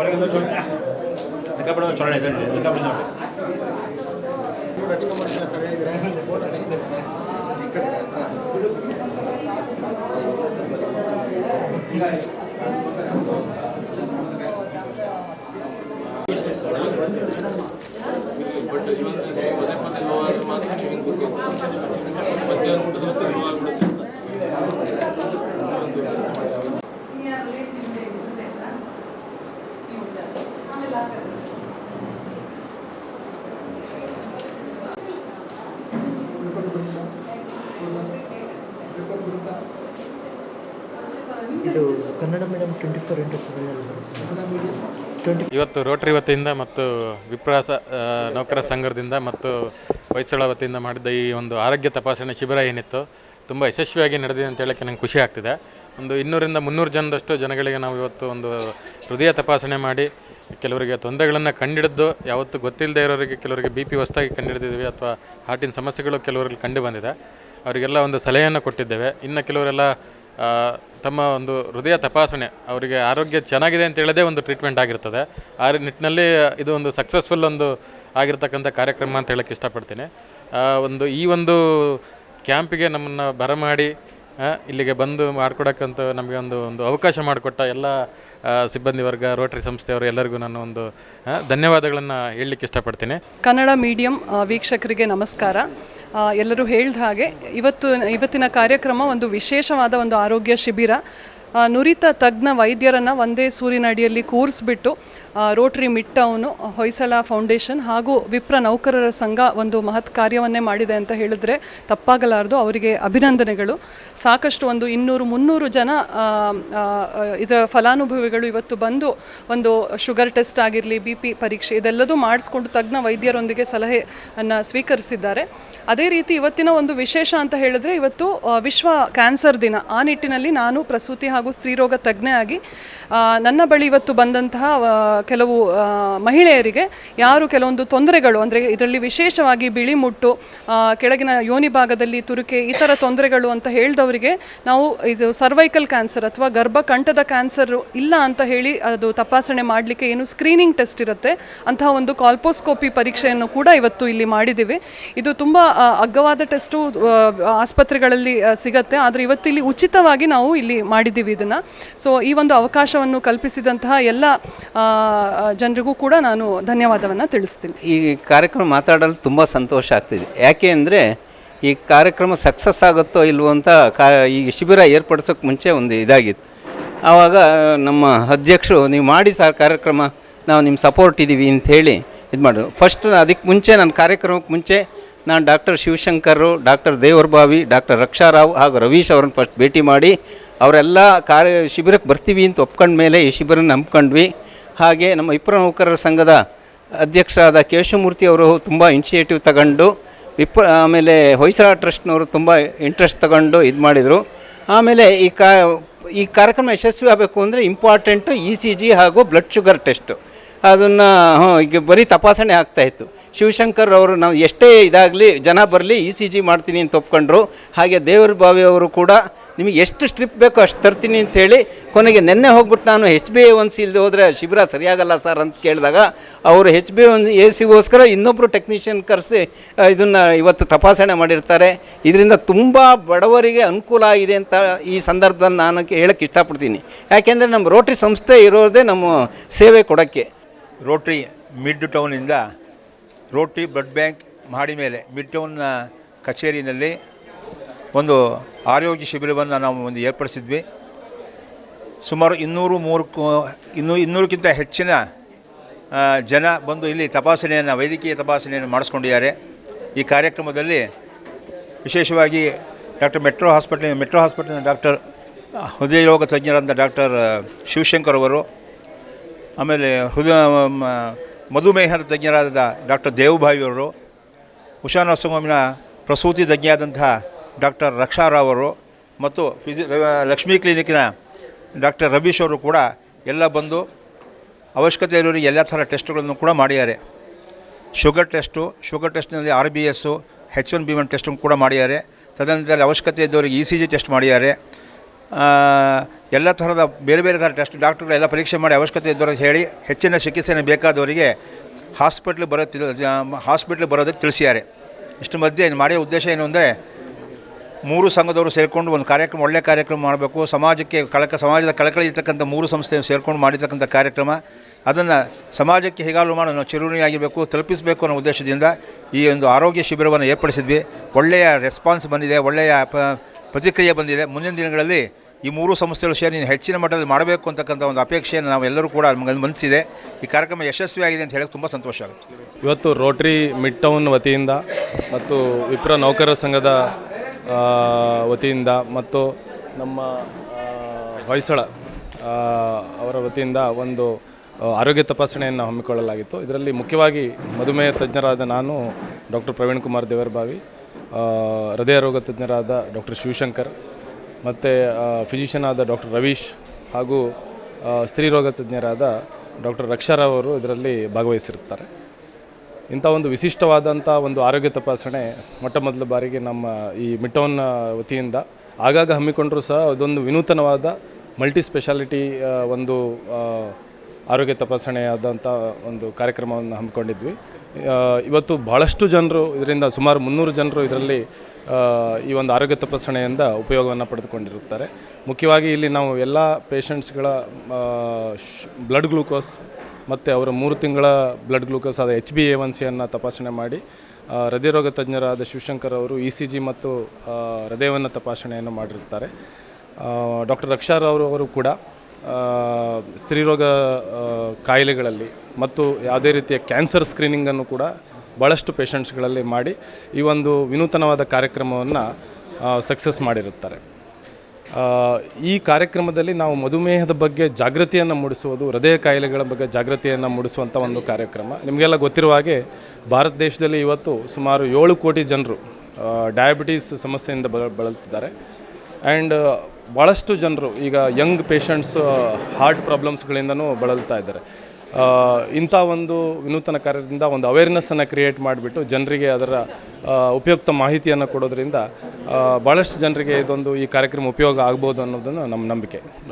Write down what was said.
కొడగదో చూడండి அதுக்கப்புறம் சொல்ல அதுக்கப்புறம் தான் Kannada medium twenty four into ಇವತ್ತು ರೋಟರಿ ವತಿಯಿಂದ ಮತ್ತು ವಿಪ್ರಾಸ ನೌಕರ ಸಂಘದಿಂದ ಮತ್ತು ಹೊಯ್ಸಳ ವತಿಯಿಂದ ಮಾಡಿದ್ದ ಈ ಒಂದು ಆರೋಗ್ಯ ತಪಾಸಣೆ ಶಿಬಿರ ಏನಿತ್ತು, ತುಂಬ ಯಶಸ್ವಿಯಾಗಿ ನಡೆದಿದೆ ಅಂತ ಹೇಳೋಕ್ಕೆ ನಂಗೆ ಖುಷಿ ಆಗ್ತಿದೆ. ಒಂದು ಇನ್ನೂರಿಂದ ಮುನ್ನೂರು ಜನದಷ್ಟು ಜನಗಳಿಗೆ ನಾವು ಇವತ್ತು ಒಂದು ಹೃದಯ ತಪಾಸಣೆ ಮಾಡಿ, ಕೆಲವರಿಗೆ ತೊಂದರೆಗಳನ್ನು ಕಂಡಿಡಿದ್ದು, ಯಾವತ್ತೂ ಗೊತ್ತಿಲ್ಲದೆ ಇರೋರಿಗೆ, ಕೆಲವರಿಗೆ ಬಿ ಪಿ ಹೊಸ್ದಾಗಿ ಕಂಡುಹಿಡಿದಿದ್ದೀವಿ ಅಥವಾ ಹಾರ್ಟಿನ ಸಮಸ್ಯೆಗಳು ಕೆಲವರಲ್ಲಿ ಕಂಡು ಬಂದಿದೆ. ಅವರಿಗೆಲ್ಲ ಒಂದು ಸಲಹೆಯನ್ನು ಕೊಟ್ಟಿದ್ದೇವೆ. ಇನ್ನು ಕೆಲವರೆಲ್ಲ ತಮ್ಮ ಒಂದು ಹೃದಯ ತಪಾಸಣೆ, ಅವರಿಗೆ ಆರೋಗ್ಯ ಚೆನ್ನಾಗಿದೆ ಅಂತ ಹೇಳದೇ ಒಂದು ಟ್ರೀಟ್ಮೆಂಟ್ ಆಗಿರ್ತದೆ. ಆ ನಿಟ್ಟಿನಲ್ಲಿ ಇದು ಒಂದು ಸಕ್ಸಸ್ಫುಲ್ ಒಂದು ಆಗಿರ್ತಕ್ಕಂಥ ಕಾರ್ಯಕ್ರಮ ಅಂತ ಹೇಳಕ್ಕೆ ಇಷ್ಟಪಡ್ತೀನಿ. ಒಂದು ಈ ಒಂದು ಕ್ಯಾಂಪಿಗೆ ನಮ್ಮನ್ನು ಬರಮಾಡಿ ಇಲ್ಲಿಗೆ ಬಂದು ಮಾಡಿಕೊಡಕ್ಕಂತ ನಮಗೆ ಒಂದು ಒಂದು ಅವಕಾಶ ಮಾಡಿಕೊಟ್ಟ ಎಲ್ಲ ಸಿಬ್ಬಂದಿ ವರ್ಗ, ರೋಟರಿ ಸಂಸ್ಥೆಯವರು ಎಲ್ಲರಿಗೂ ನಾನು ಒಂದು ಧನ್ಯವಾದಗಳನ್ನು ಹೇಳಲಿಕ್ಕೆ ಇಷ್ಟಪಡ್ತೀನಿ. ಕನ್ನಡ ಮೀಡಿಯಂ ವೀಕ್ಷಕರಿಗೆ ನಮಸ್ಕಾರ. ಎಲ್ಲರೂ ಹೇಳ್ದ ಹಾಗೆ ಇವತ್ತು ಇವತ್ತಿನ ಕಾರ್ಯಕ್ರಮ ಒಂದು ವಿಶೇಷವಾದ ಒಂದು ಆರೋಗ್ಯ ಶಿಬಿರ. ನುರಿತ ತಜ್ಞ ವೈದ್ಯರನ್ನು ಒಂದೇ ಸೂರಿನಡಿಯಲ್ಲಿ ಕೂರಿಸ್ಬಿಟ್ಟು Rotary mid town Hoysala foundation ಹಾಗೂ ವಿಪ್ರ ನೌಕರರ ಸಂಘ ಒಂದು ಮಹತ್ ಕಾರ್ಯವನ್ನೇ ಮಾಡಿದೆ ಅಂತ ಹೇಳಿದ್ರೆ ತಪ್ಪಾಗಲಾರದು. ಅವರಿಗೆ ಅಭಿನಂದನೆಗಳು. ಸಾಕಷ್ಟು ಒಂದು ಇನ್ನೂರು ಮುನ್ನೂರು ಜನ ಇದರ ಫಲಾನುಭವಿಗಳು ಇವತ್ತು ಬಂದು ಒಂದು ಶುಗರ್ ಟೆಸ್ಟ್ ಆಗಿರಲಿ ಬಿ ಪಿ ಪರೀಕ್ಷೆ ಇದೆಲ್ಲದೂ ಮಾಡಿಸ್ಕೊಂಡು ತಜ್ಞ ವೈದ್ಯರೊಂದಿಗೆ ಸಲಹೆಯನ್ನು ಸ್ವೀಕರಿಸಿದ್ದಾರೆ. ಅದೇ ರೀತಿ ಇವತ್ತಿನ ಒಂದು ವಿಶೇಷ ಅಂತ ಹೇಳಿದ್ರೆ ಇವತ್ತು ವಿಶ್ವ ಕ್ಯಾನ್ಸರ್ ದಿನ. ಆ ನಿಟ್ಟಿನಲ್ಲಿ ನಾನು ಪ್ರಸೂತಿ ಹಾಗೂ ಸ್ತ್ರೀರೋಗ ತಜ್ಞೆ ಆ, ನನ್ನ ಬಳಿ ಇವತ್ತು ಬಂದಂತಹ ಕೆಲವು ಮಹಿಳೆಯರಿಗೆ ಯಾರು ಕೆಲವೊಂದು ತೊಂದರೆಗಳು, ಅಂದರೆ ಇದರಲ್ಲಿ ವಿಶೇಷವಾಗಿ ಬಿಳಿ ಮುಟ್ಟು ಕೆಳಗಿನ ಯೋನಿ ಭಾಗದಲ್ಲಿ ತುರುಕೆ, ಈ ಥರ ತೊಂದರೆಗಳು ಅಂತ ಹೇಳಿದವರಿಗೆ ನಾವು ಇದು ಸರ್ವೈಕಲ್ ಕ್ಯಾನ್ಸರ್ ಅಥವಾ ಗರ್ಭಕಂಠದ ಕ್ಯಾನ್ಸರ್ ಇಲ್ಲ ಅಂತ ಹೇಳಿ ಅದು ತಪಾಸಣೆ ಮಾಡಲಿಕ್ಕೆ ಏನು ಸ್ಕ್ರೀನಿಂಗ್ ಟೆಸ್ಟ್ ಇರುತ್ತೆ. ಅಂತಹ ಒಂದು ಕಾಲ್ಪೋಸ್ಕೋಪಿ ಪರೀಕ್ಷೆಯನ್ನು ಕೂಡ ಇವತ್ತು ಇಲ್ಲಿ ಮಾಡಿದ್ದೀವಿ. ಇದು ತುಂಬ ಅಗ್ಗವಾದ ಟೆಸ್ಟು ಆಸ್ಪತ್ರೆಗಳಲ್ಲಿ ಸಿಗುತ್ತೆ. ಆದರೆ ಇವತ್ತು ಇಲ್ಲಿ ಉಚಿತವಾಗಿ ನಾವು ಇಲ್ಲಿ ಮಾಡಿದ್ದೀವಿ ಇದನ್ನು. ಸೊ ಈ ಒಂದು ಅವಕಾಶವನ್ನು ಕಲ್ಪಿಸಿದಂತಹ ಎಲ್ಲ ಜನರಿಗೂ ಕೂಡ ನಾನು ಧನ್ಯವಾದವನ್ನು ತಿಳಿಸ್ತೀನಿ. ಈ ಕಾರ್ಯಕ್ರಮ ಮಾತಾಡಲು ತುಂಬ ಸಂತೋಷ ಆಗ್ತಿದೆ. ಯಾಕೆ ಅಂದರೆ ಈ ಕಾರ್ಯಕ್ರಮ ಸಕ್ಸಸ್ ಆಗುತ್ತೋ ಇಲ್ವೋ ಅಂತ ಕಾ, ಈ ಶಿಬಿರ ಏರ್ಪಡಿಸೋಕ್ಕೆ ಮುಂಚೆ ಒಂದು ಇದಾಗಿತ್ತು. ಆವಾಗ ನಮ್ಮ ಅಧ್ಯಕ್ಷರು, ನೀವು ಮಾಡಿ ಸರ್ ಕಾರ್ಯಕ್ರಮ, ನಾವು ನಿಮ್ಮ ಸಪೋರ್ಟ್ ಇದ್ದೀವಿ ಅಂತ ಹೇಳಿ ಇದು ಮಾಡೋದು ಫಸ್ಟ್ ಅದಕ್ಕೆ ಮುಂಚೆ ನನ್ನ ಕಾರ್ಯಕ್ರಮಕ್ಕೆ ಮುಂಚೆ ನಾನು doctor Shivashankar, doctor Devarabavi doctor Raksharao ಹಾಗೂ ರವೀಶ್ ಅವರನ್ನು ಫಸ್ಟ್ ಭೇಟಿ ಮಾಡಿ ಅವರೆಲ್ಲ ಕಾರ್ಯ ಶಿಬಿರಕ್ಕೆ ಬರ್ತೀವಿ ಅಂತ ಒಪ್ಕೊಂಡ ಮೇಲೆ ಈ ಶಿಬಿರನ ನಂಬ್ಕೊಂಡ್ವಿ. ಹಾಗೆ ನಮ್ಮ ವಿಪ್ರ ನೌಕರರ ಸಂಘದ ಅಧ್ಯಕ್ಷರಾದ ಕೇಶವಮೂರ್ತಿ ಅವರು ತುಂಬ ಇನಿಷಿಯೇಟಿವ್ ತಗೊಂಡು, ವಿಪ್ರ, ಆಮೇಲೆ ಹೊಯ್ಸಳ ಟ್ರಸ್ಟ್ನವರು ತುಂಬ ಇಂಟ್ರೆಸ್ಟ್ ತಗೊಂಡು ಇದು ಮಾಡಿದರು. ಆಮೇಲೆ ಈ ಕಾ, ಈ ಕಾರ್ಯಕ್ರಮ ಯಶಸ್ವಿ ಆಗಬೇಕು ಅಂದರೆ ಇಂಪಾರ್ಟೆಂಟು ಇ ಸಿ ಜಿ ಹಾಗೂ ಬ್ಲಡ್ ಶುಗರ್ ಟೆಸ್ಟು ಅದನ್ನು ಈಗ ಬರೀ ತಪಾಸಣೆ ಆಗ್ತಾಯಿತ್ತು ಶಿವಶಂಕರ್ ಅವರು ನಾವು ಎಷ್ಟೇ ಇದಾಗಲಿ, ಜನ ಬರಲಿ ಇ ಸಿ ಜಿ ಮಾಡ್ತೀನಿ ಅಂತ ಒಪ್ಕೊಂಡ್ರು, ಹಾಗೆ ದೇವರ ಬಾವಿ ಅವರು ಕೂಡ ನಿಮಗೆ ಎಷ್ಟು ಸ್ಟ್ರಿಪ್ ಬೇಕೋ ಅಷ್ಟು ತರ್ತೀನಿ ಅಂತೇಳಿ ಕೊನೆಗೆ ನೆನ್ನೆ ಹೋಗ್ಬಿಟ್ಟು ನಾನು H B A one C ಇಲ್ಲದೆ ಹೋದರೆ ಶಿಬಿರ ಸರಿಯಾಗಲ್ಲ ಸರ್ ಅಂತ ಕೇಳಿದಾಗ ಅವರು ಹೆಚ್ ಬಿ ಒನ್ ಎ ಸಿಗೋಸ್ಕರ ಇನ್ನೊಬ್ಬರು ಟೆಕ್ನಿಷಿಯನ್ ಕರೆಸಿ ಇದನ್ನು ಇವತ್ತು ತಪಾಸಣೆ ಮಾಡಿರ್ತಾರೆ. ಇದರಿಂದ ತುಂಬ ಬಡವರಿಗೆ ಅನುಕೂಲ ಆಗಿದೆ ಅಂತ ಈ ಸಂದರ್ಭದಲ್ಲಿ ನಾನು ಹೇಳಕ್ಕೆ ಇಷ್ಟಪಡ್ತೀನಿ. ಯಾಕೆಂದರೆ ನಮ್ಮ ರೋಟ್ರಿ ಸಂಸ್ಥೆ ಇರೋದೇ ನಮ್ಮ ಸೇವೆ ಕೊಡೋಕ್ಕೆ. ರೋಟ್ರಿ ಮಿಡ್ ಟೌನಿಂದ ರೋಟ್ರಿ ಬ್ಲಡ್ ಬ್ಯಾಂಕ್ ಮಾಡಿ ಮೇಲೆ ಮಿಡ್ ಟೌನ್ನ ಕಚೇರಿನಲ್ಲಿ ಒಂದು ಆರೋಗ್ಯ ಶಿಬಿರವನ್ನು ನಾವು ಒಂದು ಏರ್ಪಡಿಸಿದ್ವಿ. ಸುಮಾರು ಇನ್ನೂರು ಮೂರು ಇನ್ನೂ ಇನ್ನೂರಕ್ಕಿಂತ ಹೆಚ್ಚಿನ ಜನ ಬಂದು ಇಲ್ಲಿ ತಪಾಸಣೆಯನ್ನು, ವೈದ್ಯಕೀಯ ತಪಾಸಣೆಯನ್ನು ಮಾಡಿಸ್ಕೊಂಡಿದ್ದಾರೆ. ಈ ಕಾರ್ಯಕ್ರಮದಲ್ಲಿ ವಿಶೇಷವಾಗಿ ಡಾಕ್ಟರ್ ಮೆಟ್ರೋ ಹಾಸ್ಪಿಟ್ಲಿನ ಮೆಟ್ರೋ ಹಾಸ್ಪಿಟ್ಲಿನ ಡಾಕ್ಟರ್ ಹೃದಯ ರೋಗ ತಜ್ಞರಾದ ಡಾಕ್ಟರ್ ಶಿವಶಂಕರ್ ಅವರು, ಆಮೇಲೆ ಹೃದಯ ಮಧುಮೇಹದ ತಜ್ಞರಾದ ಡಾಕ್ಟರ್ ದೇವುಭಾವಿಯವರು ಅವರು ಉಷಾ ನರಸಿಂಹಮಿನ ಪ್ರಸೂತಿ ತಜ್ಞರಾದಂತಹ ಡಾಕ್ಟರ್ ರಕ್ಷಾರಾವ್ ಅವರು ಮತ್ತು ಫಿಸಿ ಲಕ್ಷ್ಮೀ ಕ್ಲಿನಿಕ್ನ ಡಾಕ್ಟರ್ ರವೀಶ್ ಅವರು ಕೂಡ ಎಲ್ಲ ಬಂದು ಅವಶ್ಯಕತೆ ಇರೋರಿಗೆ ಎಲ್ಲ ಥರ ಟೆಸ್ಟ್ಗಳನ್ನು ಕೂಡ ಮಾಡಿದ್ದಾರೆ. ಶುಗರ್ ಟೆಸ್ಟು, ಶುಗರ್ ಟೆಸ್ಟ್ನಲ್ಲಿ R B S H one B one ಟೆಸ್ಟನ್ನು ಕೂಡ ಮಾಡಿದ್ದಾರೆ. ತದನಂತರ ಅವಶ್ಯಕತೆ ಇದ್ದವರಿಗೆ ಇ ಸಿ ಜಿ ಟೆಸ್ಟ್ ಮಾಡಿದ್ದಾರೆ. ಎಲ್ಲ ಥರದ ಬೇರೆ ಬೇರೆ ಥರ ಟೆಸ್ಟ್ ಡಾಕ್ಟ್ರುಗಳು ಎಲ್ಲ ಪರೀಕ್ಷೆ ಮಾಡಿ ಅವಶ್ಯಕತೆ ಇದ್ದವ್ರಿಗೆ ಹೇಳಿ ಹೆಚ್ಚಿನ ಚಿಕಿತ್ಸೆಯನ್ನು ಬೇಕಾದವರಿಗೆ ಹಾಸ್ಪಿಟ್ಲ್ ಬರೋ ಹಾಸ್ಪಿಟ್ಲ್ ಬರೋದಕ್ಕೆ ತಿಳಿಸಿದ್ದಾರೆ ಇಷ್ಟು ಮಧ್ಯೆ ಮಾಡೋ ಉದ್ದೇಶ ಏನು ಅಂದರೆ ಮೂರು ಸಂಘದವರು ಸೇರಿಕೊಂಡು ಒಂದು ಕಾರ್ಯಕ್ರಮ ಒಳ್ಳೆಯ ಕಾರ್ಯಕ್ರಮ ಮಾಡಬೇಕು. ಸಮಾಜಕ್ಕೆ, ಕಳಕ, ಸಮಾಜದ ಕಳಕಳಿ ಇರ್ತಕ್ಕಂಥ ಮೂರು ಸಂಸ್ಥೆ ಸೇರಿಕೊಂಡು ಮಾಡಿರ್ತಕ್ಕಂಥ ಕಾರ್ಯಕ್ರಮ. ಅದನ್ನು ಸಮಾಜಕ್ಕೆ ಹೇಗಾಲು ಮಾಡೋ ನಾವು ಚಿರುಣಿಯಾಗಿರಬೇಕು ತಲುಪಿಸಬೇಕು ಅನ್ನೋ ಉದ್ದೇಶದಿಂದ ಈ ಒಂದು ಆರೋಗ್ಯ ಶಿಬಿರವನ್ನು ಏರ್ಪಡಿಸಿದ್ವಿ. ಒಳ್ಳೆಯ ರೆಸ್ಪಾನ್ಸ್ ಬಂದಿದೆ, ಒಳ್ಳೆಯ ಪ್ರತಿಕ್ರಿಯೆ ಬಂದಿದೆ. ಮುಂದಿನ ದಿನಗಳಲ್ಲಿ ಈ ಮೂರು ಸಂಸ್ಥೆಗಳು ಸೇರಿ ನೀನು ಹೆಚ್ಚಿನ ಮಟ್ಟದಲ್ಲಿ ಮಾಡಬೇಕು ಅಂತಕ್ಕಂಥ ಒಂದು ಅಪೇಕ್ಷೆಯನ್ನು ನಾವು ಎಲ್ಲರೂ ಕೂಡ ನಮಗೆ ಮನಸ್ಸಿದೆ. ಈ ಕಾರ್ಯಕ್ರಮ ಯಶಸ್ವಿಯಾಗಿದೆ ಅಂತ ಹೇಳೋಕ್ಕೆ ತುಂಬ ಸಂತೋಷ ಆಗುತ್ತೆ. ಇವತ್ತು ರೋಟ್ರಿ ಮಿಡ್ ಟೌನ್ ವತಿಯಿಂದ ಮತ್ತು ವಿಪ್ರ ನೌಕರರ ಸಂಘದ ವತಿಯಿಂದ ಮತ್ತು ನಮ್ಮ ಹೊಯ್ಸಳ ಅವರ ವತಿಯಿಂದ ಒಂದು ಆರೋಗ್ಯ ತಪಾಸಣೆಯನ್ನು ಹಮ್ಮಿಕೊಳ್ಳಲಾಗಿತ್ತು. ಇದರಲ್ಲಿ ಮುಖ್ಯವಾಗಿ ಮಧುಮೇಹ ತಜ್ಞರಾದ ನಾನು, ಡಾಕ್ಟರ್ ಪ್ರವೀಣ್ ಕುಮಾರ್ ದೇವರಬಾವಿ ಹೃದಯ ರೋಗ ತಜ್ಞರಾದ ಡಾಕ್ಟರ್ ಶಿವಶಂಕರ್, ಮತ್ತು ಫಿಸಿಷಿಯನ್ ಆದ ಡಾಕ್ಟರ್ ರವೀಶ್ ಹಾಗೂ ಸ್ತ್ರೀ ರೋಗ ತಜ್ಞರಾದ ಡಾಕ್ಟರ್ ರಕ್ಷಾರಾವ್ ಅವರು ಇದರಲ್ಲಿ ಭಾಗವಹಿಸಿರುತ್ತಾರೆ. ಇಂಥ ಒಂದು ವಿಶಿಷ್ಟವಾದಂಥ ಒಂದು ಆರೋಗ್ಯ ತಪಾಸಣೆ ಮೊಟ್ಟ ಮೊದಲ ಬಾರಿಗೆ ನಮ್ಮ ಈ ಮಿಟೋನ್ ವತಿಯಿಂದ ಆಗಾಗ ಹಮ್ಮಿಕೊಂಡರೂ ಸಹ ಅದೊಂದು ವಿನೂತನವಾದ ಮಲ್ಟಿ ಸ್ಪೆಷಾಲಿಟಿ ಒಂದು ಆರೋಗ್ಯ ತಪಾಸಣೆಯಾದಂಥ ಒಂದು ಕಾರ್ಯಕ್ರಮವನ್ನು ಹಮ್ಮಿಕೊಂಡಿದ್ವಿ. ಇವತ್ತು ಬಹಳಷ್ಟು ಜನರು ಇದರಿಂದ ಸುಮಾರು ಮುನ್ನೂರು ಜನರು ಇದರಲ್ಲಿ ಈ ಒಂದು ಆರೋಗ್ಯ ತಪಾಸಣೆಯಿಂದ ಉಪಯೋಗವನ್ನು ಪಡೆದುಕೊಂಡಿರುತ್ತಾರೆ. ಮುಖ್ಯವಾಗಿ ಇಲ್ಲಿ ನಾವು ಎಲ್ಲ ಪೇಷಂಟ್ಸ್ಗಳ ಬ್ಲಡ್ ಗ್ಲೂಕೋಸ್ ಮತ್ತು ಅವರ ಮೂರು ತಿಂಗಳ ಬ್ಲಡ್ ಗ್ಲೂಕೋಸ್ ಆದ ಎಚ್ ಬಿ ಎ ಒನ್ ಸಿಯನ್ನು ತಪಾಸಣೆ ಮಾಡಿ ಹೃದಯ ಹೃದಯರೋಗ ತಜ್ಞರಾದ ಶಿವಶಂಕರ್ ಅವರು ಇ ಸಿ ಜಿ ಮತ್ತು ಹೃದಯವನ್ನು ತಪಾಸಣೆಯನ್ನು ಮಾಡಿರುತ್ತಾರೆ. ಡಾಕ್ಟರ್ ರಕ್ಷಾರಾವ್ ಅವರು ಕೂಡ ಸ್ತ್ರೀರೋಗ ಕಾಯಿಲೆಗಳಲ್ಲಿ ಮತ್ತು ಯಾವುದೇ ರೀತಿಯ ಕ್ಯಾನ್ಸರ್ ಸ್ಕ್ರೀನಿಂಗನ್ನು ಕೂಡ ಭಾಳಷ್ಟು ಪೇಷಂಟ್ಸ್ಗಳಲ್ಲಿ ಮಾಡಿ ಈ ಒಂದು ವಿನೂತನವಾದ ಕಾರ್ಯಕ್ರಮವನ್ನು ಸಕ್ಸಸ್ ಮಾಡಿರುತ್ತಾರೆ. ಈ ಕಾರ್ಯಕ್ರಮದಲ್ಲಿ ನಾವು ಮಧುಮೇಹದ ಬಗ್ಗೆ ಜಾಗೃತಿಯನ್ನು ಮೂಡಿಸುವುದು, ಹೃದಯ ಕಾಯಿಲೆಗಳ ಬಗ್ಗೆ ಜಾಗೃತಿಯನ್ನು ಮೂಡಿಸುವಂಥ ಒಂದು ಕಾರ್ಯಕ್ರಮ. ನಿಮಗೆಲ್ಲ ಗೊತ್ತಿರುವ ಹಾಗೆ ಭಾರತ ದೇಶದಲ್ಲಿ ಇವತ್ತು ಸುಮಾರು ಏಳು ಕೋಟಿ ಜನರು ಡಯಾಬಿಟೀಸ್ ಸಮಸ್ಯೆಯಿಂದ ಬಳ ಬಳಲ್ತಿದ್ದಾರೆ ಆ್ಯಂಡ್ ಭಾಳಷ್ಟು ಜನರು ಈಗ ಯಂಗ್ ಪೇಷಂಟ್ಸ್ ಹಾರ್ಟ್ ಪ್ರಾಬ್ಲಮ್ಸ್ಗಳಿಂದನೂ ಬಳಲ್ತಾ ಇದ್ದಾರೆ. ಇಂಥ ಒಂದು ವಿನೂತನ ಕಾರ್ಯದಿಂದ ಒಂದು ಅವೇರ್ನೆಸ್ಸನ್ನು ಕ್ರಿಯೇಟ್ ಮಾಡಿಬಿಟ್ಟು ಜನರಿಗೆ ಅದರ ಉಪಯುಕ್ತ ಮಾಹಿತಿಯನ್ನು ಕೊಡೋದ್ರಿಂದ ಭಾಳಷ್ಟು ಜನರಿಗೆ ಇದೊಂದು ಈ ಕಾರ್ಯಕ್ರಮ ಉಪಯೋಗ ಆಗ್ಬೋದು ಅನ್ನೋದನ್ನು ನಮ್ಮ ನಂಬಿಕೆ.